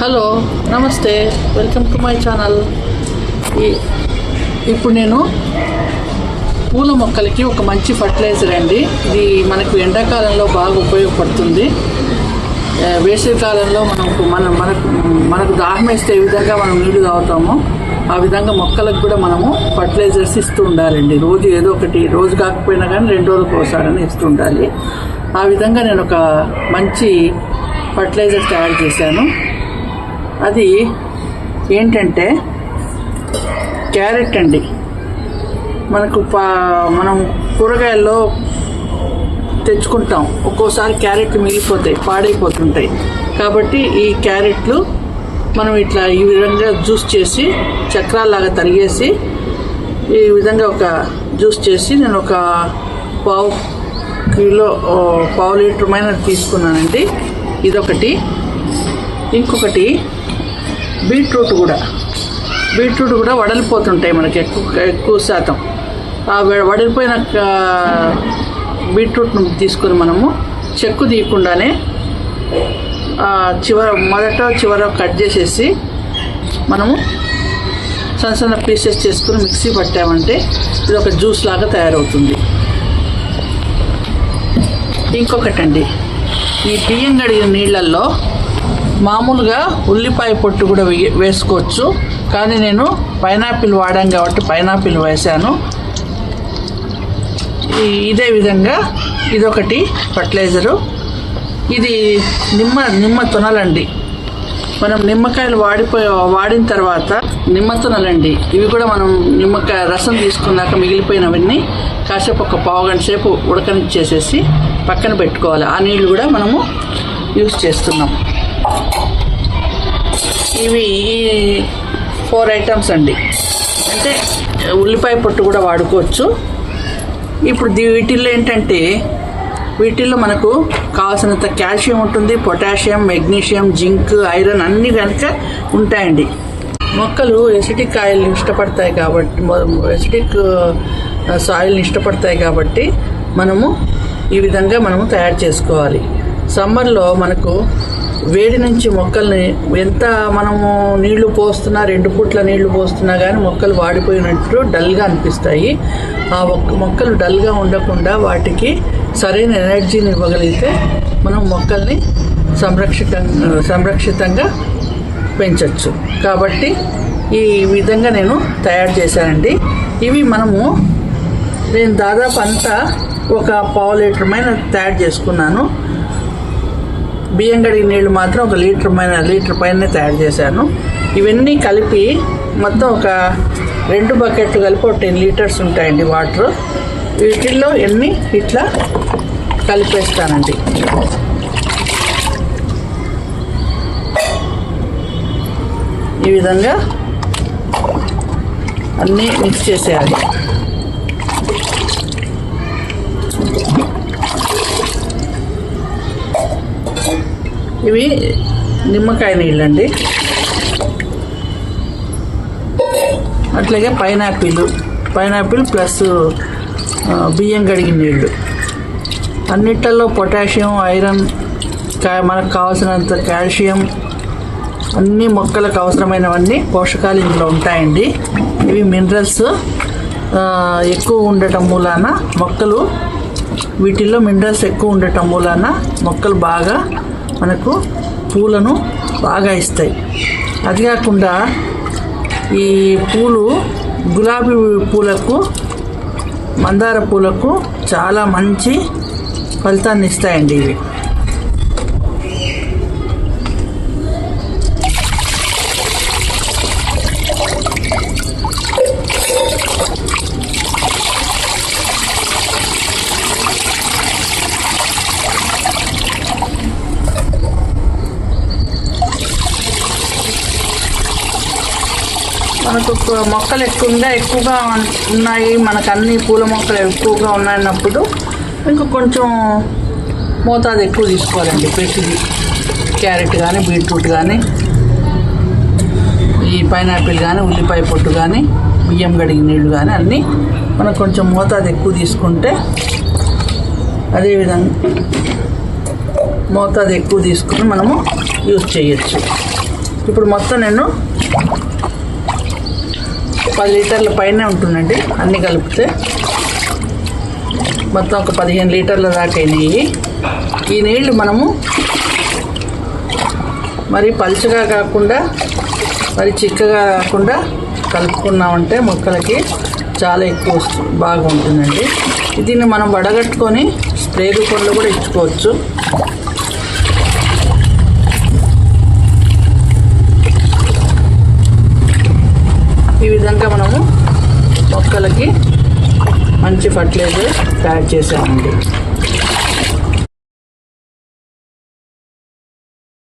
Hello నమస్తే. Welcome to my channel ఈ- ఇప్పుడు నేను పూల మొక్కలకి ఒక మంచి ఫర్టిలైజర్ అండి. ఇది మనకు ఎండాకాలంలో బాగా ఉపయోగపడుతుంది. వేసవికాలంలో మనకు మన మనకు మనకు దాహం వేస్తే ఏ విధంగా మనం నీళ్ళు తాగుతామో ఆ విధంగా మొక్కలకు కూడా మనము ఫర్టిలైజర్స్ ఇస్తూ ఉండాలండి. రోజు ఏదో ఒకటి రోజు కాకపోయినా కానీ రెండు రోజులకు ఒకసారి ఇస్తూ ఉండాలి. ఆ విధంగా నేను ఒక మంచి ఫర్టిలైజర్ తయారు చేశాను. అది ఏంటంటే క్యారెట్ అండి. మనకు పా మనం కూరగాయల్లో తెచ్చుకుంటాం. ఒక్కోసారి క్యారెట్లు మిగిలిపోతాయి పాడైపోతుంటాయి. కాబట్టి ఈ క్యారెట్లు మనం ఇట్లా ఈ విధంగా జ్యూస్ చేసి చక్రాల్లాగా తరిగేసి ఈ విధంగా ఒక జ్యూస్ చేసి నేను ఒక పావు కిలో పావు లీటర్ మైన తీసుకున్నానండి. ఇదొకటి. ఇంకొకటి బీట్రూట్ కూడా. బీట్రూట్ కూడా వడలిపోతుంటాయి మనకి ఎక్కువ ఎక్కువ శాతం. ఆ బీట్రూట్ను తీసుకొని మనము చెక్కు తీయకుండానే చివర మొదట చివర కట్ చేసేసి మనము సన్న సన్న పీసెస్ చేసుకుని మిక్సీ పట్టామంటే ఇది ఒక జ్యూస్ లాగా తయారవుతుంది. ఇంకొకటండి. ఈ బియ్యం గడిగిన నీళ్ళల్లో మామూలుగా ఉల్లిపాయ పొట్టు కూడా వే- వేసుకోవచ్చు. కానీ నేను పైనాపిల్ వాడాను కాబట్టి పైనాపిల్ వేశాను. ఇదే విధంగా ఇదొకటి ఫర్టిలైజరు. ఇది నిమ్మ నిమ్మ తొనలండి. మనం నిమ్మకాయలు వాడిపోయి వాడిన తర్వాత నిమ్మ తొనలండి. ఇవి కూడా మనం నిమ్మకాయ రసం తీసుకున్నాక మిగిలిపోయినవన్నీ కాసేపు ఒక పావు గంట సేపు ఉడకనిచ్చేసేసి పక్కన పెట్టుకోవాలి. ఆ నీళ్ళు కూడా మనము యూస్ చేస్తున్నాం. ఇవి ఈ ఫోర్ ఐటమ్స్ అండి. అంటే ఉల్లిపాయ పొట్టు కూడా వాడుకోవచ్చు. ఇప్పుడు దీ- వీటిల్లో ఏంటంటే వీటిల్లో మనకు కావాల్సినంత కాల్షియం ఉంటుంది పొటాషియం మెగ్నీషియం జింక్ ఐరన్ అన్నీ కనుక ఉంటాయండి. మొక్కలు ఎసిటిక్ ఆయిల్ని ఇష్టపడతాయి కాబట్టి ఎసిటిక్ సాయిల్ని ఇష్టపడతాయి కాబట్టి మనము ఈ విధంగా మనము తయారు చేసుకోవాలి. సమ్మర్లో మనకు వేడి నుంచి మొక్కల్ని ఎంత మనము నీళ్ళు పోస్తున్నా రెండు పూట్ల నీళ్ళు పోస్తున్నా కానీ మొక్కలు వాడిపోయినట్టు డల్గా అనిపిస్తాయి. ఆ మొక్క- మొక్కలు డల్గా ఉండకుండా వాటికి సరైన ఎనర్జీని ఇవ్వగలిగితే మనం మొక్కల్ని సంరక్షిత సంరక్షితంగా పెంచవచ్చు కాబట్టి ఈ విధంగా నేను తయారు చేశానండి. ఇవి మనము నేను దాదాపు అంతా ఒక పావు లీటర్ మైన తయారు చేసుకున్నాను. బియ్యం కడిగి నీళ్ళు మాత్రం ఒక లీటర్ పైన లీటర్ పైన తయారు చేశాను. ఇవన్నీ కలిపి మొత్తం ఒక రెండు బకెట్లు కలిపి ఒక టెన్ లీటర్స్ ఉంటాయండి వాటర్. వీటిల్లో ఎన్ని ఇట్లా కలిపేస్తానండి. ఈ విధంగా అన్నీ మిక్స్ చేసేయాలి. ఇవి నిమ్మకాయ నీళ్ళండి. అట్లాగే పైనాపిల్ పైనాపిల్ ప్లస్ బియ్యం కడిగిన నీళ్ళు. అన్నిట్లలో పొటాషియం ఐరన్ మనకు కావాల్సినంత కాల్షియం అన్ని మొక్కలకు అవసరమైనవన్నీ పోషకాలు ఇందులో ఉంటాయండి. ఇవి మినరల్స్ ఎక్కువ ఉండటం మూలాన మొక్కలు వీటిల్లో మినరల్స్ ఎక్కువ ఉండటం మూలాన మొక్కలు బాగా మనకు పూలను బాగా ఇస్తాయి. అది కాకుండా ఈ పూలు గులాబీ పూలకు మందార పూలకు చాలా మంచి ఫలితాన్ని ఇస్తాయండి ఇవి. మనకు మొక్కలు ఎక్కువగా ఎక్కువగా ఉన్నాయి. మనకు అన్ని పూల మొక్కలు ఎక్కువగా ఉన్నాయన్నప్పుడు ఇంకా కొంచెం మోతాదు ఎక్కువ తీసుకోవాలండి. ప్రతిది క్యారెట్ కానీ బీట్రూట్ కానీ ఈ పైనాపిల్ కానీ ఉల్లిపాయ పొట్టు కానీ బియ్యం గడిగి నీళ్ళు కానీ అన్నీ మనం కొంచెం మోతాదు ఎక్కువ తీసుకుంటే అదేవిధంగా మోతాదు ఎక్కువ తీసుకుని మనము యూజ్ చేయొచ్చు. ఇప్పుడు మొత్తం నేను పది లీటర్ల పైన ఉంటుందండి అన్నీ కలిపితే. మొత్తం ఒక పదిహేను లీటర్ల దాకా నెయ్యి ఈ నీళ్ళు మనము మరి పలుచగా కాకుండా మరి చిక్కగా కాకుండా కలుపుకున్నామంటే మొక్కలకి చాలా ఎక్కువ బాగుంటుందండి దీన్ని మనం వడగట్టుకొని స్ప్రే కూడా ఇచ్చుకోవచ్చు. విధంగా మనము మొక్కలకి మంచి ఫర్టిలైజర్ తయారు చేసామండి.